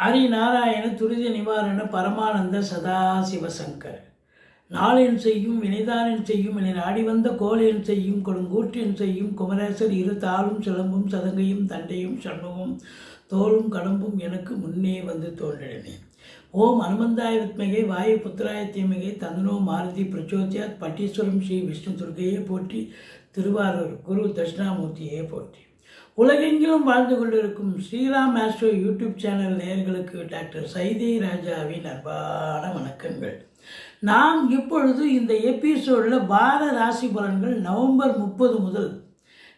ஹரிநாராயண துரித நிவாரண பரமானந்த சதாசிவசங்கர். நாளின் செய்யும் வினைதானின் செய்யும் என நாடி வந்த கோலென் செய்யும் கொடுங்கூற்றின் செய்யும் குமரேசர் இரு தாளும் சிலம்பும் சதங்கையும் தண்டையும் சண்முகம் தோளும் கடம்பும் எனக்கு முன்னே வந்து தோன்றினேன் ஓம் அனுமந்தாய வித்மகை வாயு புத்திராய தீமகை தந்தனோ மாருதி பிரச்சோத்யாத் பட்டீஸ்வரம் ஸ்ரீ விஷ்ணு துர்கையே போற்றி திருவாரூர் குரு தட்சிணாமூர்த்தியே போற்றி. உலகெங்கிலும் வாழ்ந்து கொண்டிருக்கும் ஸ்ரீராம் ஆஸ்ட்ரோ யூடியூப் சேனல் நேயர்களுக்கு டாக்டர் சைதை ராஜாவின் அன்பான வணக்கங்கள். நாம் இப்பொழுது இந்த எபிசோடில் வார ராசி பலன்கள் நவம்பர் முப்பது முதல்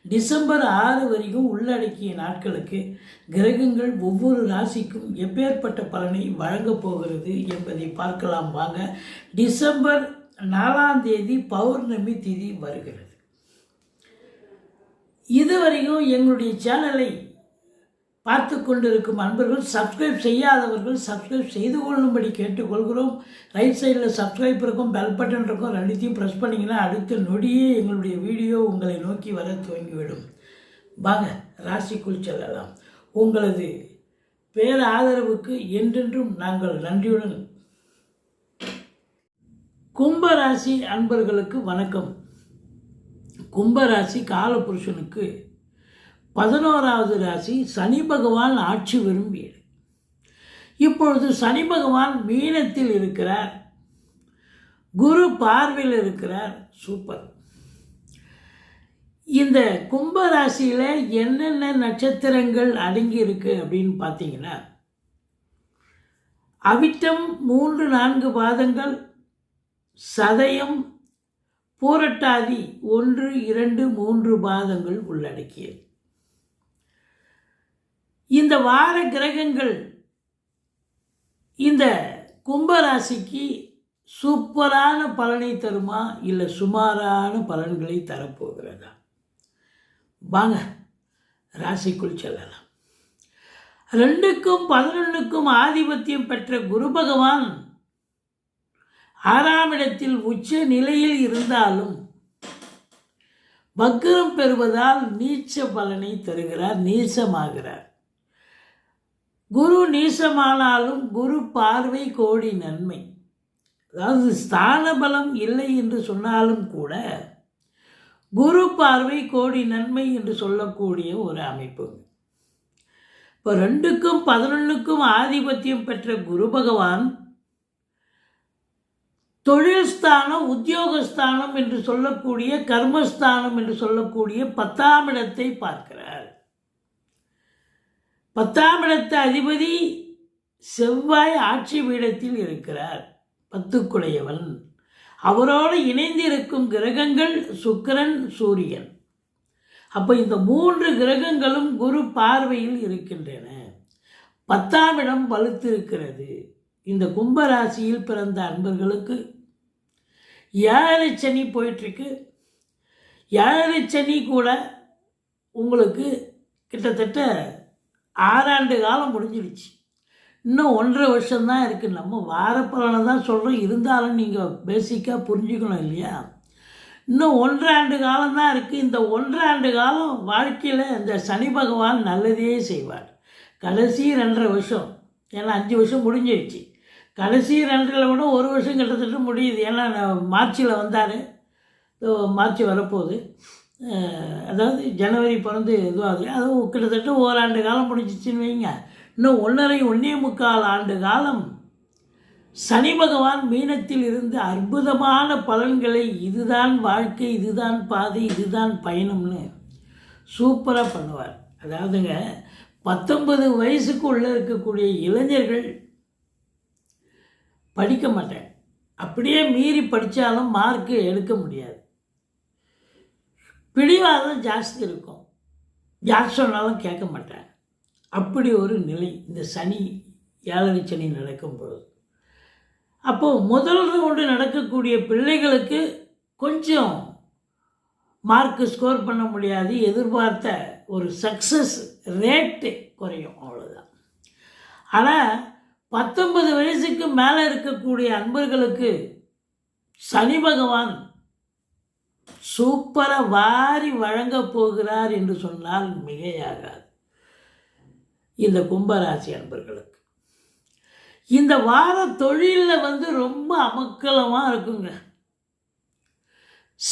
டிசம்பர் ஆறு வரைக்கும் உள்ளடக்கிய நாட்களுக்கு கிரகங்கள் ஒவ்வொரு ராசிக்கும் எப்பேற்பட்ட பலனை வழங்கப் போகிறது என்பதை பார்க்கலாம் வாங்க. டிசம்பர் நாலாம் தேதி பௌர்ணமி திதி வருகிறது. இதுவரையும் எங்களுடைய சேனலை பார்த்து கொண்டிருக்கும் அன்பர்கள் சப்ஸ்கிரைப் செய்யாதவர்கள் சப்ஸ்கிரைப் செய்து கொள்ளும்படி கேட்டுக்கொள்கிறோம். ரைட் சைடில் சப்ஸ்கிரைப் இருக்கும் பெல் பட்டன் இருக்கும் ரெண்டுத்தையும் ப்ரெஸ் பண்ணிங்கன்னா அடுத்த நொடியே எங்களுடைய வீடியோ உங்களை நோக்கி வர துவங்கிவிடும். வாங்க ராசிக்குள் செல்லலாம். உங்களது பேர ஆதரவுக்கு என்றென்றும் நாங்கள் நன்றியுடன். கும்பராசி அன்பர்களுக்கு வணக்கம். கும்பராசி காலபுருஷனுக்கு பதினோராவது ராசி சனி பகவான் ஆட்சி விரும்பியது. இப்பொழுது சனி பகவான் மீனத்தில் இருக்கிறார். குரு பார்வையில் இருக்கிறார். சூப்பர். இந்த கும்பராசியில் என்னென்ன நட்சத்திரங்கள் அடங்கி இருக்கு அப்படின்னு பார்த்தீங்கன்னா அவிட்டம் மூன்று நான்கு பாதங்கள் சதயம் பூரட்டாதி ஒன்று இரண்டு மூன்று பாதங்கள் உள்ளடக்கியது. இந்த வார கிரகங்கள் இந்த கும்பராசிக்கு சூப்பரான பலனை தருமா இல்லை சுமாரான பலன்களை தரப்போகிறதா? வாங்க ராசிக்குள் செல்லலாம். ரெண்டுக்கும் பதினொன்றுக்கும் ஆதிபத்தியம் பெற்ற குரு பகவான் ஆறாம் இடத்தில் உச்ச நிலையில் இருந்தாலும் வக்ரம் பெறுவதால் நீச்ச பலனை தருகிறார் நீசமாகிறார். குரு நீசமானாலும் குரு பார்வை கோடி நன்மை. அதாவது ஸ்தான பலம் இல்லை என்று சொன்னாலும் கூட குரு பார்வை கோடி நன்மை என்று சொல்லக்கூடிய ஒரு அமைப்பு. இப்போ ரெண்டுக்கும் பதினொன்றுக்கும் ஆதிபத்தியம் பெற்ற குரு பகவான் தொழில் ஸ்தானம் உத்தியோகஸ்தானம் என்று சொல்லக்கூடிய கர்மஸ்தானம் என்று சொல்லக்கூடிய பத்தாம் இடத்தை பார்க்கிறார். பத்தாம் இடத்த அதிபதி செவ்வாய் ஆட்சி பீடத்தில் இருக்கிறார். பத்துக்குடையவன். அவரோடு இணைந்திருக்கும் கிரகங்கள் சுக்கிரன் சூரியன். அப்போ இந்த மூன்று கிரகங்களும் குரு பார்வையில் இருக்கின்றன. பத்தாம் இடம் வலுத்திருக்கிறது. இந்த கும்பராசியில் பிறந்த அன்பர்களுக்கு ஏழரை சனி போயிட்டுருக்கு? ஏழரை சனி கூட உங்களுக்கு கிட்டத்தட்ட ஆறாண்டு காலம் முடிஞ்சிடுச்சு. இன்னும் ஒன்றரை வருஷம்தான் இருக்குது நம்ம வாரப்பலனை தான் சொல்கிறோம் இருந்தாலும் நீங்கள் பேசிக்காக புரிஞ்சுக்கணும் இல்லையா? இன்னும் ஒன்றாண்டு காலம்தான் இருக்குது இந்த ஒன்றாண்டு காலம் வாழ்க்கையில் இந்த சனி பகவான் நல்லதே செய்வார். கடைசி ரெண்டரை வருஷம். ஏன்னா அஞ்சு வருஷம் முடிஞ்சிடுச்சு. கடைசி ரெண்டரை விட ஒரு வருஷம் கிட்டத்தட்ட முடியுது. ஏன்னா மார்ச்சில் வந்தார். மார்ச் வரப்போகுது. அதாவது ஜனவரி பிறந்து இதுவாகுது. அதுவும் கிட்டத்தட்ட ஓராண்டு காலம் முடிஞ்சிச்சின்னு வைங்க. இன்னும் ஒன்றரை ஒன்றே முக்கால் ஆண்டு காலம் சனி பகவான் மீனத்தில் இருந்து அற்புதமான பலன்களை இதுதான் வாழ்க்கை இதுதான் பாதை இதுதான் பயணம்னு சூப்பராக பண்ணுவார். அதாவதுங்க பத்தொன்பது வயசுக்கு உள்ளே இருக்கக்கூடிய இளைஞர்கள் படிக்க மாட்டேன். அப்படியே மீறி படித்தாலும் மார்க்கு எடுக்க முடியாது. பிடிவாதம் ஜாஸ்தி இருக்கும். யார் சொன்னாலும் கேட்க மாட்டேன். அப்படி ஒரு நிலை இந்த சனி ஏழரை சனி நடக்கும் பொழுது அப்போது முதல் ரவுண்டு நடக்கக்கூடிய பிள்ளைகளுக்கு கொஞ்சம் மார்க்கு ஸ்கோர் பண்ண முடியாது. எதிர்பார்த்த ஒரு சக்ஸஸ் ரேட்டு குறையும் அவ்வளோதான் ஆனால் பத்தொன்பது வயசுக்கு மேலே இருக்கக்கூடிய அன்பர்களுக்கு சனி பகவான் சூப்பராக வாரி வழங்கப் போகிறார் என்று சொன்னால் மிகையாகாது. இந்த கும்பராசி அன்பர்களுக்கு. இந்த வார தொழிலில் வந்து ரொம்ப அமக்கலமாக இருக்குங்க.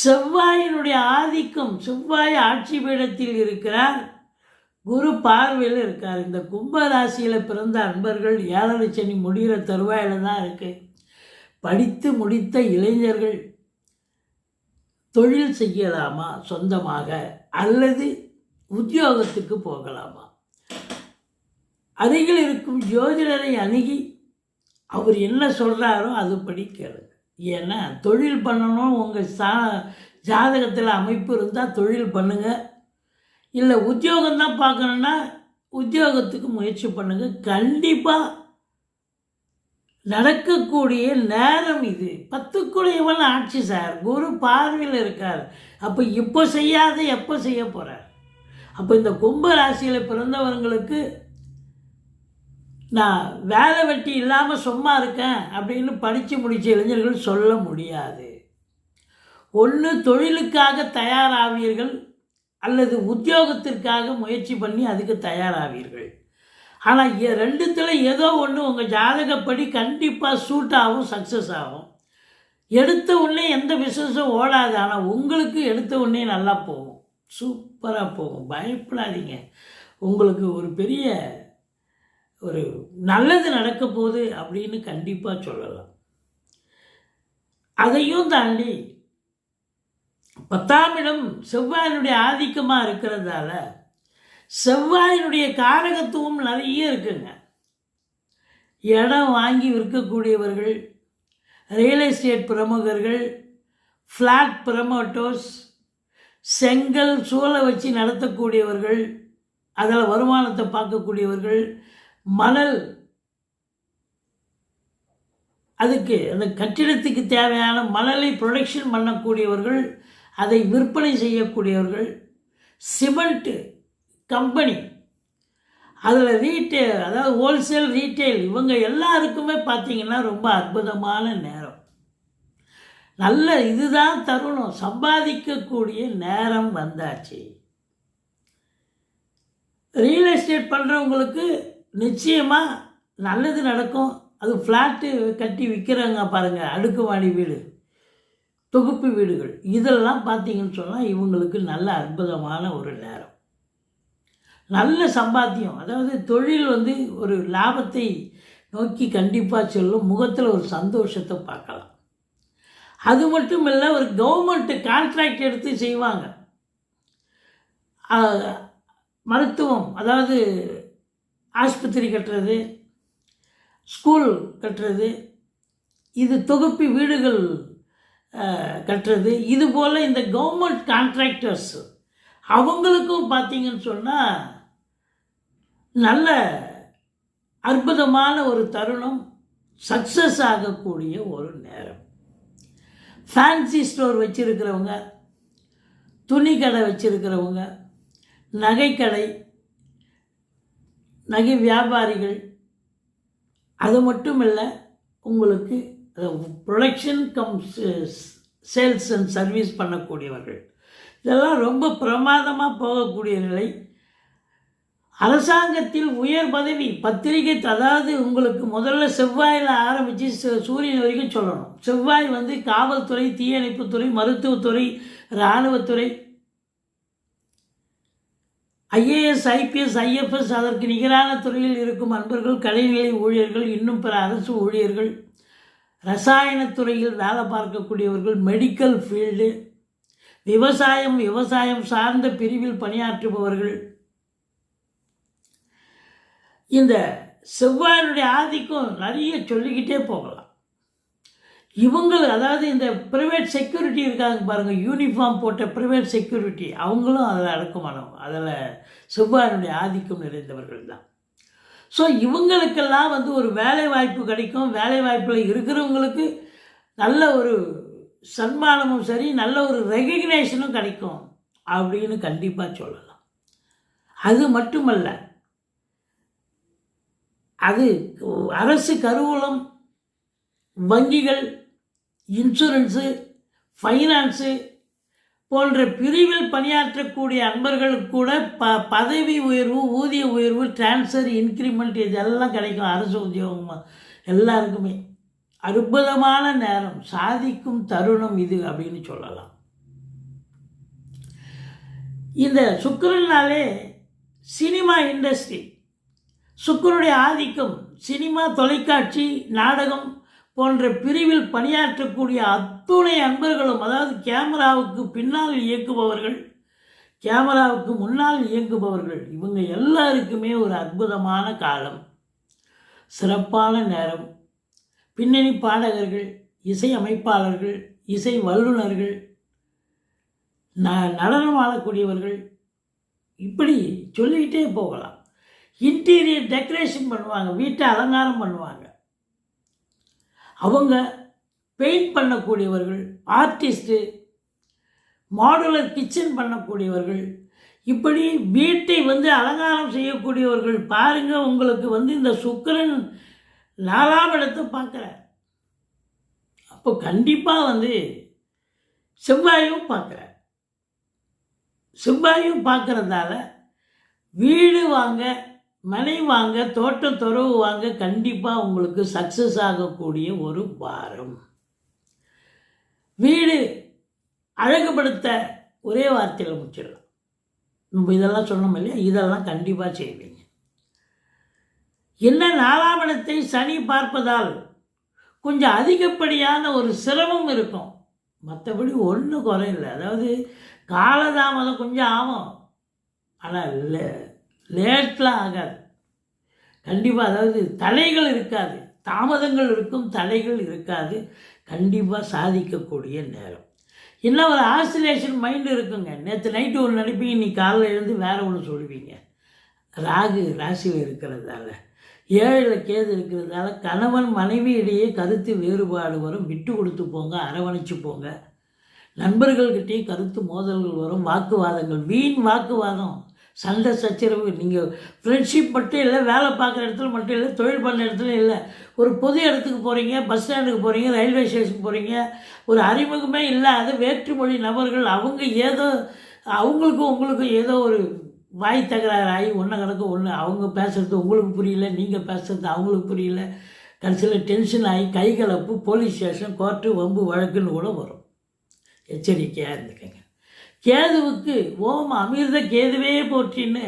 செவ்வாயினுடைய ஆதிக்கம் செவ்வாய் ஆட்சி பீடத்தில் இருக்கிறார். குரு பார்வையில் இருக்கார். இந்த கும்ப ராசியில் பிறந்த அன்பர்கள் ஏழரை சனி முடிகிற தருவாயில் தான் இருக்குது படித்து முடித்த இளைஞர்கள் தொழில் செய்யலாமா சொந்தமாக அல்லது உத்தியோகத்துக்கு போகலாமா? அருகில் இருக்கும் ஜோதிடரை அணுகி அவர் என்ன சொல்கிறாரோ அதுபடி கேளுங்க. ஏன்னா தொழில் பண்ணணும் உங்கள் சா ஜாதகத்தில் அமைப்பு இருந்தால் தொழில் பண்ணுங்கள் இல்லை உத்தியோகம் தான் பார்க்கணுன்னா உத்தியோகத்துக்கு முயற்சி பண்ணுங்கள் கண்டிப்பாக நடக்கக்கூடிய நேரம் இது. பத்துக்குடையவன் ஆட்சி சார். குரு பார்வையில் இருக்கார். அப்போ இப்போ செய்யாத எப்போ செய்ய போகிறார் அப்போ இந்த கும்ப ராசியில் பிறந்தவர்களுக்கு நான் வேலை வெட்டி இல்லாமல் சும்மா இருக்கேன் அப்படின்னு படித்து முடித்த இளைஞர்கள் சொல்ல முடியாது. ஒன்று தொழிலுக்காக தயாராவீர்கள். அல்லது உத்தியோகத்திற்காக முயற்சி பண்ணி அதுக்கு தயாராவீர்கள். ஆனால் ரெண்டுத்தில் ஏதோ ஒன்று உங்கள் ஜாதகப்படி கண்டிப்பாக சூட் ஆகும் சக்ஸஸ் ஆகும். எடுத்த உடனே எந்த பிஸ்னஸும் ஓடாது ஆனால் உங்களுக்கு எடுத்த உடனே நல்லா போகும். சூப்பராக போகும். பயப்படாதீங்க. உங்களுக்கு ஒரு பெரிய ஒரு நல்லது நடக்க போகுது அப்படின்னு கண்டிப்பாக சொல்லலாம். அதையும் தாண்டி பத்தாம் இடம் செவ்வாயினுடைய ஆதிக்கமாக இருக்கிறதால செவ்வாயினுடைய காரகத்துவம் நிறைய இருக்குங்க. இடம் வாங்கி விற்கக்கூடியவர்கள் ரியல் எஸ்டேட் பிரமுகர்கள் ஃப்ளாட் ப்ரமோட்டர்ஸ் செங்கல் சூளை வச்சு நடத்தக்கூடியவர்கள் அதில் வருமானத்தை பார்க்கக்கூடியவர்கள் மணல். அதுக்கு அந்த கட்டிடத்துக்கு தேவையான மணலை ப்ரொடக்ஷன் பண்ணக்கூடியவர்கள் அதை விற்பனை செய்யக்கூடியவர்கள் சிமெண்ட்டு கம்பெனி அதில் ரீட்டெயில் அதாவது ஹோல்சேல் ரீட்டெயில் இவங்க எல்லாருக்குமே பார்த்தீங்கன்னா ரொம்ப அற்புதமான நேரம். நல்ல இதுதான் தருணம். சம்பாதிக்கக்கூடிய நேரம் வந்தாச்சு. ரியல் எஸ்டேட் பண்ணுறவங்களுக்கு நிச்சயமாக நல்லது நடக்கும். அது ஃப்ளாட்டு கட்டி விற்கிறாங்க பாருங்கள் அடுக்குமாடி வீடு. தொகுப்பு வீடுகள். இதெல்லாம் பார்த்தீங்கன்னு சொன்னால் இவங்களுக்கு நல்ல அற்புதமான ஒரு நேரம். நல்ல சம்பாத்தியம். அதாவது தொழில் வந்து ஒரு லாபத்தை நோக்கி கண்டிப்பாக செல்லும். முகத்தில் ஒரு சந்தோஷத்தை பார்க்கலாம். அது மட்டும் இல்லை ஒரு கவர்மெண்ட்டு கான்ட்ராக்ட் எடுத்து செய்வாங்க. மருத்துவம் அதாவது ஆஸ்பத்திரி கட்டுறது ஸ்கூல் கட்டுறது இது தொகுப்பி வீடுகள் கட்டுறது. இது போல் இந்த கவர்மெண்ட் கான்ட்ராக்டர்ஸ் அவங்களுக்கும் பார்த்தீங்கன்னு சொன்னால் நல்ல அற்புதமான ஒரு தருணம் சக்ஸஸ் ஆகக்கூடிய ஒரு நேரம். ஃபேன்சி ஸ்டோர் வச்சுருக்கிறவங்க துணி கடை வச்சுருக்கிறவங்க நகைக்கடை நகை வியாபாரிகள் அது மட்டும் இல்லை உங்களுக்கு production cum sales and service பண்ணக்கூடியவர்கள். இதெல்லாம் ரொம்ப பிரமாதமாக போகக்கூடிய நிலை. அரசாங்கத்தில் உயர் பதவி பத்திரிகை அதாவது உங்களுக்கு முதல்ல செவ்வாயில் ஆரம்பித்து சூரியன் வரைக்கும் சொல்லணும். செவ்வாய் வந்து காவல்துறை தீயணைப்புத்துறை மருத்துவத்துறை இராணுவத்துறை. ஐஏஎஸ் ஐபிஎஸ் ஐஎஃப்எஸ் அதற்கு நிகரான துறையில் இருக்கும் அன்பர்கள் கலைநிலை ஊழியர்கள் இன்னும் பிற அரசு ஊழியர்கள். ரசாயனத்துறையில் வேலை பார்க்கக்கூடியவர்கள் மெடிக்கல் ஃபீல்டு விவசாயம் விவசாயம் சார்ந்த பிரிவில் பணியாற்றுபவர்கள். இந்த செவ்வாயினுடைய ஆதிக்கம் நிறைய சொல்லிக்கிட்டே போகலாம். இவங்கள் அதாவது இந்த ப்ரைவேட் செக்யூரிட்டி இருக்காங்க பாருங்கள் யூனிஃபார்ம் போட்ட ப்ரைவேட் செக்யூரிட்டி அவங்களும் அதில் அடக்கமானவங்க. அதில் செவ்வாயினுடைய ஆதிக்கம் நிறைந்தவர்கள் தான். ஸோ இவங்களுக்கெல்லாம் வந்து ஒரு வேலை வாய்ப்பு கிடைக்கும். வேலை வாய்ப்பில் இருக்கிறவங்களுக்கு நல்ல ஒரு சன்மானமும் சரி நல்ல ஒரு ரெகக்னேஷனும் கிடைக்கும் அப்படின்னு கண்டிப்பாக சொல்லலாம். அது மட்டுமல்ல அது அரசு கருவூலம் வங்கிகள் இன்சூரன்ஸு ஃபைனான்ஸு போன்ற பிரிவில் பணியாற்றக்கூடிய அன்பர்களுக்கு கூட ப பதவி உயர்வு ஊதிய உயர்வு டிரான்ஸ்ஃபர் இன்க்ரிமெண்ட் இதெல்லாம் கிடைக்கும். அரசு உத்தியோகம் எல்லாருக்குமே. அற்புதமான நேரம். சாதிக்கும் தருணம் இது அப்படின்னு சொல்லலாம். இந்த சுக்கரனாலே சினிமா இண்டஸ்ட்ரி சுக்கரனுடைய ஆதிக்கம் சினிமா தொலைக்காட்சி நாடகம் போன்ற பிரிவில் பணியாற்றக்கூடிய அத்துணை அன்பர்களும் அதாவது கேமராவுக்கு பின்னால் இயக்குபவர்கள் கேமராவுக்கு முன்னால் இயங்குபவர்கள் இவங்க எல்லாருக்குமே ஒரு அற்புதமான காலம். சிறப்பான நேரம். பின்னணி பாடகர்கள் இசை அமைப்பாளர்கள் இசை வல்லுநர்கள் ந நடனம் ஆடக்கூடியவர்கள் இப்படி சொல்லிக்கிட்டே போகலாம். இன்டீரியர் டெக்கரேஷன் பண்ணுவாங்க வீட்டை அலங்காரம் பண்ணுவாங்க. அவங்க பெயிண்ட் பண்ணக்கூடியவர்கள் ஆர்டிஸ்ட்டு மாடுலர் கிச்சன் பண்ணக்கூடியவர்கள் இப்படி வீட்டை வந்து அலங்காரம் செய்யக்கூடியவர்கள் பாருங்கள் உங்களுக்கு வந்து இந்த சுக்கரன் நாலாம் இடத்தை பார்க்குறார். அப்போ கண்டிப்பாக வந்து செவ்வாயும் பார்க்குறார். செவ்வாயும் பார்க்குறதால வீடு வாங்க மனை வாங்க தோட்டம் துறவு வாங்க கண்டிப்பாக உங்களுக்கு சக்ஸஸ் ஆகக்கூடிய ஒரு வாரம். வீடு அழகுபடுத்த ஒரே வார்த்தையில் முடிச்சிடலாம். நம்ம இதெல்லாம் சொன்னோம் இல்லையா? இதெல்லாம் கண்டிப்பாக செய்வீங்க. என்ன நாலாம் இடத்தை சனி பார்ப்பதால் கொஞ்சம் அதிகப்படியான ஒரு சிரமம் இருக்கும். மற்றபடி ஒன்றும் குறையில்லை. அதாவது காலதாமதம் கொஞ்சம் ஆகும். ஆனால் இல்லை. லேட்லாம் ஆகாது. கண்டிப்பாக அதாவது தடைகள் இருக்காது. தாமதங்கள் இருக்கும் தடைகள் இருக்காது. கண்டிப்பாக சாதிக்கக்கூடிய நேரம். என்ன ஒரு ஆசிலேஷன் மைண்டு இருக்குங்க. நேற்று நைட்டு ஒன்று நினைப்பீங்க நீ காலையில் எழுந்து வேறு ஒன்று சொல்லுவீங்க. ராகு ராசியில் இருக்கிறதால. ஏழில் கேது இருக்கிறதால கணவன் மனைவி இடையே கருத்து வேறுபாடு வரும். விட்டு கொடுத்து போங்க அரவணைச்சு போங்க. நண்பர்கள்கிட்டேயும் கருத்து மோதல்கள் வரும் வாக்குவாதங்கள். வீண் வாக்குவாதம். சண்டை சச்சரவு நீங்கள் ஃப்ரெண்ட்ஷிப் மட்டும் இல்லை வேலை பார்க்குற இடத்துல மட்டும் இல்லை தொழில் பண்ணுற இடத்துல இல்லை. ஒரு பொது இடத்துக்கு போகிறீங்க பஸ் ஸ்டாண்டுக்கு போகிறீங்க ரயில்வே ஸ்டேஷனுக்கு போகிறீங்க ஒரு அறிமுகமே இல்லாத வேற்றுமொழி நபர்கள் அவங்க ஏதோ அவங்களுக்கும் உங்களுக்கும் ஏதோ ஒரு வாய் தகராறு ஆகி ஒன்று கணக்கு ஒன்று அவங்க பேசுகிறது உங்களுக்கு புரியல நீங்கள் பேசுகிறது அவங்களுக்கு புரியல. கடைசியில் டென்ஷன் ஆகி கைகலப்பு போலீஸ் ஸ்டேஷன் கோர்ட்டு வம்பு வழக்குன்னு கூட வரும். எச்சரிக்கையாக இருந்துக்கங்க. கேதுவுக்கு ஓம் அமிர்த கேதுவே போற்றின்னு.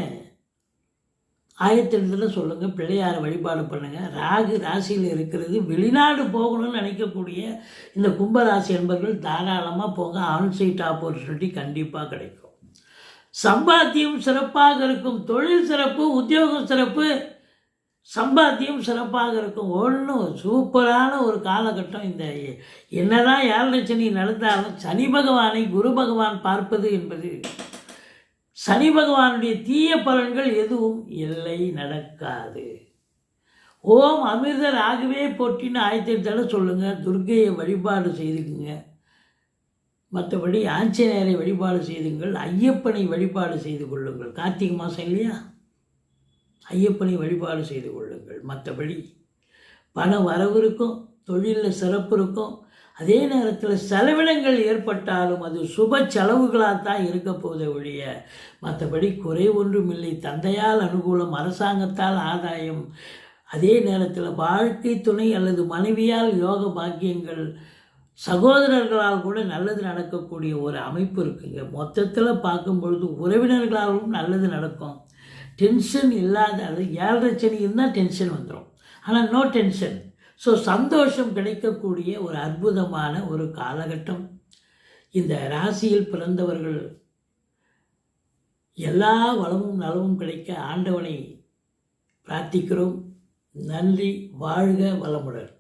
ஆயத்திரத்தில் சொல்லுங்கள் பிள்ளையாரை வழிபாடு பண்ணுங்கள் ராகு ராசியில் இருக்கிறது வெளிநாடு போகணும்னு நினைக்கக்கூடிய இந்த கும்பராசி என்பர்கள் தாராளமாக போங்க. ஆன்சைட் ஆப்பர்ச்சுனிட்டி கண்டிப்பாக கிடைக்கும். சம்பாத்தியம் சிறப்பாக இருக்கும். தொழில் சிறப்பு உத்தியோகம் சிறப்பு. சம்பாத்தியம் சிறப்பாக இருக்கும். ஒன்றும் சூப்பரான ஒரு காலகட்டம் இந்த என்னதான் ஏழரை சனி நடந்தாலும் சனி பகவானை குரு பகவான் பார்ப்பது என்பது சனி பகவானுடைய தீய பலன்கள் எதுவும் இல்லை நடக்காது. ஓம் அமிர்தர் ஆகவே போட்டின்னு ஆயத்திட்டால சொல்லுங்கள் துர்கையை வழிபாடு செய்துக்குங்க. மற்றபடி ஆஞ்சநேயரை வழிபாடு செய்துங்கள். ஐயப்பனை வழிபாடு செய்து கொள்ளுங்கள். கார்த்திகை மாதம் இல்லையா? ஐயப்பனை வழிபாடு செய்து கொள்ளுங்கள். மற்றபடி பண வரவு இருக்கும் தொழிலில் சிறப்பு இருக்கும். அதே நேரத்தில் செலவினங்கள் ஏற்பட்டாலும் அது சுப செலவுகளாக தான் இருக்க போதே ஒழிய மற்றபடி குறை ஒன்றும் இல்லை தந்தையால் அனுகூலம் அரசாங்கத்தால் ஆதாயம். அதே நேரத்தில் வாழ்க்கை துணை அல்லது மனைவியால் யோக பாக்கியங்கள் சகோதரர்களால் கூட நல்லது நடக்கக்கூடிய ஒரு அமைப்பு இருக்குங்க. மொத்தத்தில் பார்க்கும் பொழுது உறவினர்களாலும் நல்லது நடக்கும். டென்ஷன் இல்லாத அது ஏழரை சனி இருந்தால் டென்ஷன் வந்துடும் ஆனால் நோ டென்ஷன் ஸோ சந்தோஷம் கிடைக்கக்கூடிய ஒரு அற்புதமான ஒரு காலகட்டம். இந்த ராசியில் பிறந்தவர்கள் எல்லா வளமும் நலமும் கிடைக்க ஆண்டவனை பிரார்த்திக்கிறோம். நன்றி வாழ்க வளமுடன்.